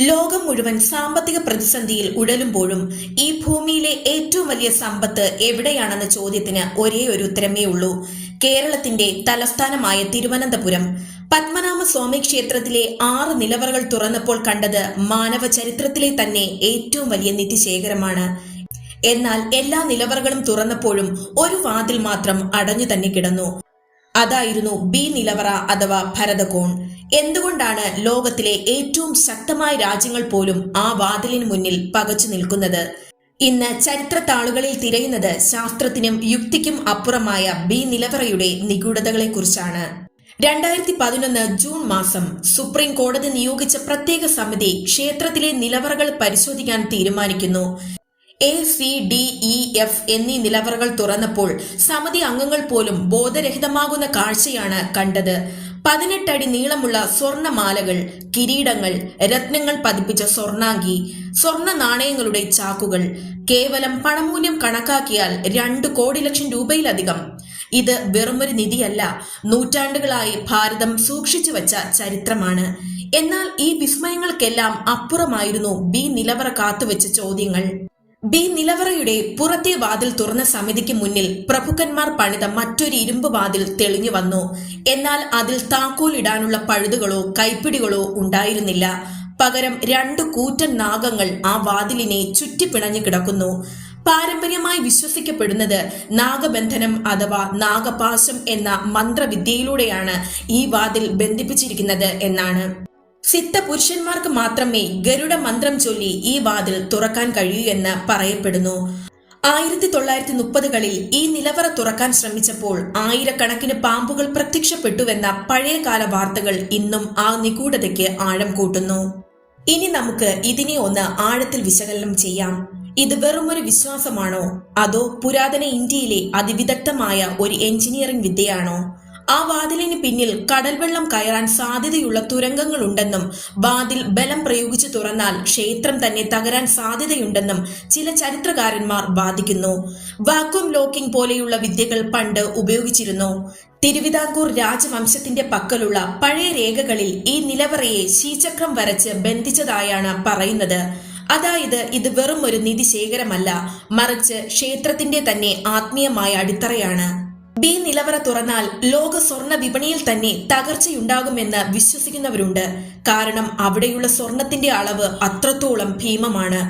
ലോകം മുഴുവൻ സാമ്പത്തിക പ്രതിസന്ധിയിൽ ഉഴലുമ്പോഴും ഈ ഭൂമിയിലെ ഏറ്റവും വലിയ സമ്പത്ത് എവിടെയാണെന്ന ചോദ്യത്തിന് ഒരേ ഒരു ഉത്തരമേ ഉള്ളൂ. കേരളത്തിന്റെ തലസ്ഥാനമായ തിരുവനന്തപുരം. പത്മനാഭ സ്വാമി ക്ഷേത്രത്തിലെ ആറ് നിലവറകൾ തുറന്നപ്പോൾ കണ്ടത് മാനവ ചരിത്രത്തിലെ തന്നെ ഏറ്റവും വലിയ നിധിശേഖരമാണ്. എന്നാൽ എല്ലാ നിലവറകളും തുറന്നപ്പോഴും ഒരു വാതിൽ മാത്രം അടഞ്ഞു തന്നെ കിടന്നു. അതായിരുന്നു ബി നിലവറ അഥവാ ഭരതകോൺ. എന്തുകൊണ്ടാണ് ലോകത്തിലെ ഏറ്റവും ശക്തമായ രാജ്യങ്ങൾ പോലും ആ വാതിലിന് മുന്നിൽ പകച്ചു നിൽക്കുന്നത്? ഇന്ന് ചരിത്ര താളുകളിൽ തിരയുന്നത് ശാസ്ത്രത്തിനും യുക്തിക്കും അപ്പുറമായ ബി നിലവറയുടെ നിഗൂഢതകളെക്കുറിച്ചാണ്. രണ്ടായിരത്തി പതിനൊന്ന് ജൂൺ മാസം സുപ്രീം കോടതി നിയോഗിച്ച പ്രത്യേക സമിതി ക്ഷേത്രത്തിലെ നിലവറകൾ പരിശോധിക്കാൻ തീരുമാനിക്കുന്നു. A C D E F എന്നീ നിലവറകൾ തുറന്നപ്പോൾ സമിതി അംഗങ്ങൾ പോലും ബോധരഹിതമാകുന്ന കാഴ്ചയാണ് കണ്ടത്. പതിനെട്ടടി നീളമുള്ള സ്വർണമാലകൾ കിരീടങ്ങൾ രത്നങ്ങൾ പതിപ്പിച്ച സ്വർണാങ്കി സ്വർണ നാണയങ്ങളുടെ ചാക്കുകൾ കേവലം പണമൂല്യം കണക്കാക്കിയാൽ രണ്ട് കോടി ലക്ഷം രൂപയിലധികം. ഇത് വെറുമൊരു നിധിയല്ല നൂറ്റാണ്ടുകളായി ഭാരതം സൂക്ഷിച്ചു വച്ച ചരിത്രമാണ്. എന്നാൽ ഈ വിസ്മയങ്ങൾക്കെല്ലാം അപ്പുറമായിരുന്നു ബി നിലവറ കാത്തുവെച്ച ചോദ്യങ്ങൾ. ബി നിലവറയുടെ പുറത്തെ വാതിൽ തുറന്ന സമിതിക്ക് മുന്നിൽ പ്രഭുക്കന്മാർ പണിത മറ്റൊരു ഇരുമ്പ് വാതിൽ തെളിഞ്ഞു വന്നു. എന്നാൽ അതിൽ താക്കോലിടാനുള്ള പഴുതുകളോ കൈപ്പിടികളോ ഉണ്ടായിരുന്നില്ല. പകരം രണ്ട് കൂറ്റൻ നാഗങ്ങൾ ആ വാതിലിനെ ചുറ്റിപ്പിണഞ്ഞു കിടക്കുന്നു. പാരമ്പര്യമായി വിശ്വസിക്കപ്പെടുന്നത് നാഗബന്ധനം അഥവാ നാഗപാശം എന്ന മന്ത്രവിദ്യയിലൂടെയാണ് ഈ വാതിൽ ബന്ധിപ്പിച്ചിരിക്കുന്നത് എന്നാണ്. സിദ്ധ പുരുഷന്മാർക്ക് മാത്രമേ ഗരുഡ മന്ത്രം ചൊല്ലി ഈ വാതിൽ തുറക്കാൻ കഴിയൂ എന്ന് പറയപ്പെടുന്നു. ആയിരത്തി തൊള്ളായിരത്തി മുപ്പതുകളിൽ ഈ നിലവറ തുറക്കാൻ ശ്രമിച്ചപ്പോൾ ആയിരക്കണക്കിന് പാമ്പുകൾ പ്രത്യക്ഷപ്പെട്ടുവെന്ന പഴയകാല വാർത്തകൾ ഇന്നും ആ നിഗൂഢതയ്ക്ക് ആഴം കൂട്ടുന്നു. ഇനി നമുക്ക് ഇതിനെ ഒന്ന് ആഴത്തിൽ വിശകലനം ചെയ്യാം. ഇത് വെറുമൊരു വിശ്വാസമാണോ? അതോ പുരാതന ഇന്ത്യയിലെ അതിവിദഗ്ധമായ ഒരു എഞ്ചിനീയറിംഗ് വിദ്യയാണോ? ആ വാതിലിന് പിന്നിൽ കടൽവെള്ളം കയറാൻ സാധ്യതയുള്ള തുരങ്കങ്ങളുണ്ടെന്നും വാതിൽ ബലം പ്രയോഗിച്ചു തുറന്നാൽ ക്ഷേത്രം തന്നെ തകരാൻ സാധ്യതയുണ്ടെന്നും ചില ചരിത്രകാരന്മാർ വാദിക്കുന്നു. വാക്വം ലോക്കിംഗ് പോലെയുള്ള വിദ്യകൾ പണ്ട് ഉപയോഗിച്ചിരുന്നു. തിരുവിതാംകൂർ രാജവംശത്തിന്റെ പക്കലുള്ള പഴയ രേഖകളിൽ ഈ നിലവറയെ ശീചക്രം വരച്ച് ബന്ധിച്ചതായാണ് പറയുന്നത്. അതായത് ഇത് വെറും ഒരു നിധി ശേഖരമല്ല മറിച്ച് ക്ഷേത്രത്തിന്റെ തന്നെ ആത്മീയമായ അടിത്തറയാണ്. ബി നിലവറ തുറന്നാൽ ലോക സ്വർണ വിപണിയിൽ തന്നെ തകർച്ചയുണ്ടാകുമെന്ന് വിശ്വസിക്കുന്നവരുണ്ട്. കാരണം അവിടെയുള്ള സ്വർണത്തിന്റെ അളവ് അത്രത്തോളം ഭീമമാണ്.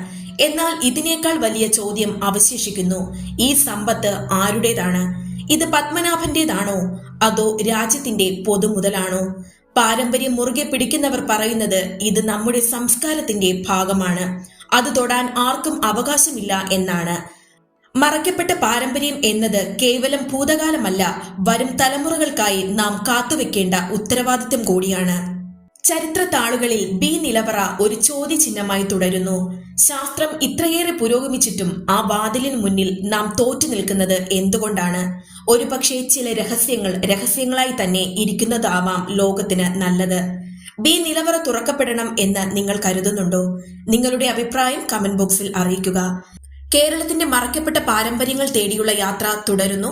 എന്നാൽ ഇതിനേക്കാൾ വലിയ ചോദ്യം അവശേഷിക്കുന്നു. ഈ സമ്പത്ത് ആരുടേതാണ്? ഇത് പത്മനാഭന്റേതാണോ? അതോ രാജ്യത്തിന്റെ പൊതുമുതലാണോ പാരമ്പര്യം മുറുകെ പിടിക്കുന്നവർ പറയുന്നത് ഇത് നമ്മുടെ സംസ്കാരത്തിന്റെ ഭാഗമാണ്. അത് തൊടാൻ ആർക്കും അവകാശമില്ല എന്നാണ്. മറയ്ക്കപ്പെട്ട പാരമ്പര്യം എന്നത് കേവലം ഭൂതകാലമല്ല വരും തലമുറകൾക്കായി നാം കാത്തുവെക്കേണ്ട ഉത്തരവാദിത്വം കൂടിയാണ്. ചരിത്ര താളുകളിൽ ബി നിലവറ ഒരു ചോദ്യചിഹ്നമായി തുടരുന്നു. ശാസ്ത്രം ഇത്രയേറെ പുരോഗമിച്ചിട്ടും ആ വാതിലിന് മുന്നിൽ നാം തോറ്റു നിൽക്കുന്നത് എന്തുകൊണ്ടാണ്? ഒരുപക്ഷെ ചില രഹസ്യങ്ങൾ രഹസ്യങ്ങളായി തന്നെ ഇരിക്കുന്നതാവാം ലോകത്തിന് നല്ലത്. ബി നിലവറ തുറക്കപ്പെടണം എന്ന് നിങ്ങൾ കരുതുന്നുണ്ടോ? നിങ്ങളുടെ അഭിപ്രായം കമന്റ് ബോക്സിൽ അറിയിക്കുക. കേരളത്തിന്റെ മറക്കപ്പെട്ട പാരമ്പര്യങ്ങൾ തേടിയുള്ള യാത്ര തുടരുന്നു.